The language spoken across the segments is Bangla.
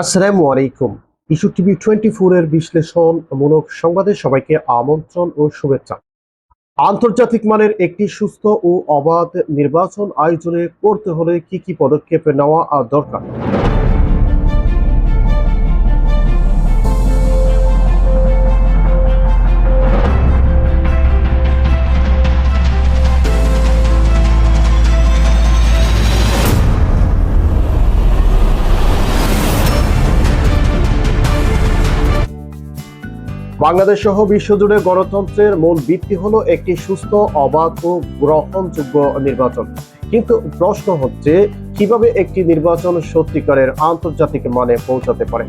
আসসালামু আলাইকুম। ইস্যু টিভি টোয়েন্টি ফোরের বিশ্লেষণমূলক সংবাদে সবাইকে আমন্ত্রণ ও শুভেচ্ছা। আন্তর্জাতিক মানের একটি সুস্থ ও অবাধ নির্বাচন আয়োজনে করতে হলে কি কি পদক্ষেপ নেওয়া দরকার? বাংলাদেশ সহ বিশ্বজুড়ে গণতন্ত্রের মূল ভিত্তি হলো একটি সুস্থ, অবাধ ও গ্রহণযোগ্য নির্বাচন। কিন্তু প্রশ্ন হচ্ছে, কীভাবে একটি নির্বাচন সত্যিকারের আন্তর্জাতিক মানে পৌঁছাতে পারে?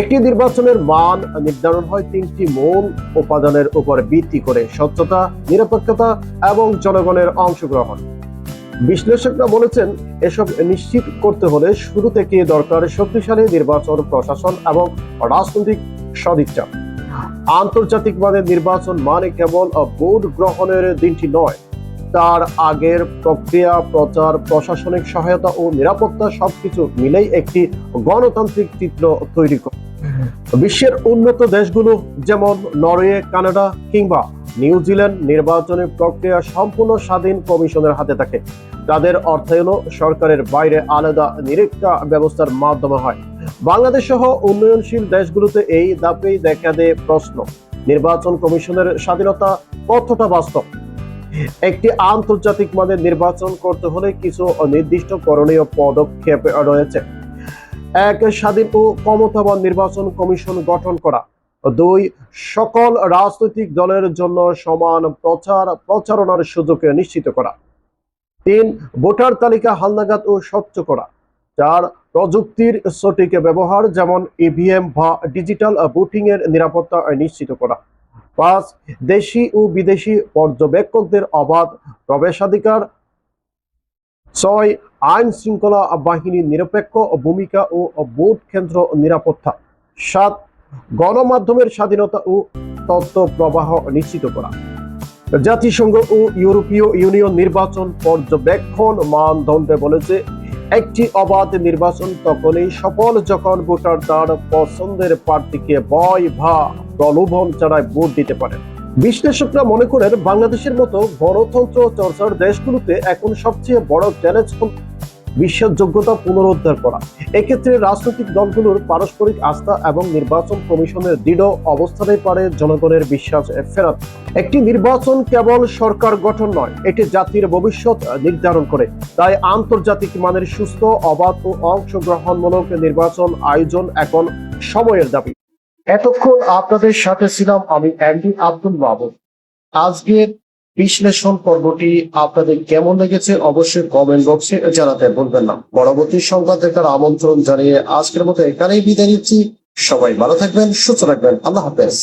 একটি নির্বাচনের মান নির্ধারণ হয় তিনটি মূল উপাদানের উপর ভিত্তি করে স্বচ্ছতা, নিরপেক্ষতা এবং জনগণের অংশগ্রহণ। বিশ্লেষকরা বলেছেন, এসব নিশ্চিত করতে হলে শুরু থেকে দরকার শক্তিশালী নির্বাচন, প্রশাসন এবং রাজনৈতিক সদিচ্ছা। আন্তর্জাতিক মানের নির্বাচন মানে কেবল ভোট গ্রহণের দিনটি নয়, তার আগের প্রক্রিয়া, প্রচার, প্রশাসনিক সহায়তা ও নিরাপত্তা সবকিছু মিলেই একটি গণতান্ত্রিক চিত্র তৈরি করে বিশ্বের উন্নত দেশগুলো যেমন নরওয়ে, কানাডা কিংবা নিউজিল্যান্ড নির্বাচনের প্রক্রিয়া সম্পূর্ণ স্বাধীন কমিশনের হাতে থাকে। তাদের অর্থায়নও সরকারের বাইরে আলাদা নিরীক্ষা ব্যবস্থার মাধ্যমে হয়। বাংলাদেশ সহ উন্নয়নশীল দেশগুলোতে এই দাপেই দেখা দেয় প্রশ্ন। নির্বাচন কমিশনের স্বাধীনতা কতটা বাস্তব? একটি আন্তর্জাতিক মানের নির্বাচন করতে হলে কিছু নির্দিষ্ট করণীয় পদক্ষেপ রয়েছে। এক, স্বাধীন ও ক্ষমতাবান নির্বাচন কমিশন গঠন করা। দুই, সকল রাজনৈতিক দলের জন্য সমান প্রচার প্রচারণার সুযোগ নিশ্চিত করা। তিন, ভোটার তালিকা হালনাগাদ ও স্বচ্ছ করা। চার প্রযুক্তির সঠিক ব্যবহার যেমন ইভিএম বা ডিজিটাল ভোটিং এর নিরাপত্তা নিশ্চিত করা। পাঁচ, দেশি ও বিদেশি পর্যবেক্ষকদের অবাধ প্রবেশাধিকার। ছয়, আইন শৃঙ্খলা বাহিনীর নিরপেক্ষ ভূমিকা ও ভোট কেন্দ্র নিরাপত্তা। সাত, গণমাধ্যমের স্বাধীনতা ও তথ্য প্রবাহ নিশ্চিত করা। জাতিসংঘ ও ইউরোপীয় ইউনিয়ন নির্বাচন পর্যবেক্ষণ মানদণ্ডে বলেছে একটি অবাধ নির্বাচন তখনই সফল যখন ভোটার তার পছন্দের প্রার্থীকে ভয় ভা প্রলোভন ছাড়াই ভোট দিতে পারেন বিশ্লেষকরা মনে করেন, বাংলাদেশের মতো গণতন্ত্র চর্চার দেশগুলোতে এখন সবচেয়ে বড় চ্যালেঞ্জ বিশ্বাসযোগ্যতা পুনরুদ্ধার করা। এক্ষেত্রে রাজনৈতিক দলগুলোর পারস্পরিক আস্থা এবং নির্বাচন কমিশনের দৃঢ় অবস্থানে পারে জনগণের বিশ্বাস ফেরাত। একটি নির্বাচন কেবল সরকার গঠন নয়, এটি জাতির ভবিষ্যৎ নির্ধারণ করে। তাই আন্তর্জাতিক মানের সুস্থ, অবাধ ও অংশগ্রহণমূলক নির্বাচন আয়োজন এখন সময়ের দাবি। এতক্ষণ আপনাদের সাথে ছিলাম আমি অ্যান্ডি আব্দুল মাহবুব আজকের বিশ্লেষণ পর্বটি আপনাদের কেমন লেগেছে অবশ্যই কমেন্ট বক্সে জানাতে ভুলবেন না। পরবর্তী সংবাদ দেখার আমন্ত্রণ জানিয়ে আজকের মতো এখানেই বিদায় নিচ্ছি। সবাই ভালো থাকবেন, সুস্থ রাখবেন আল্লাহ হাফেজ।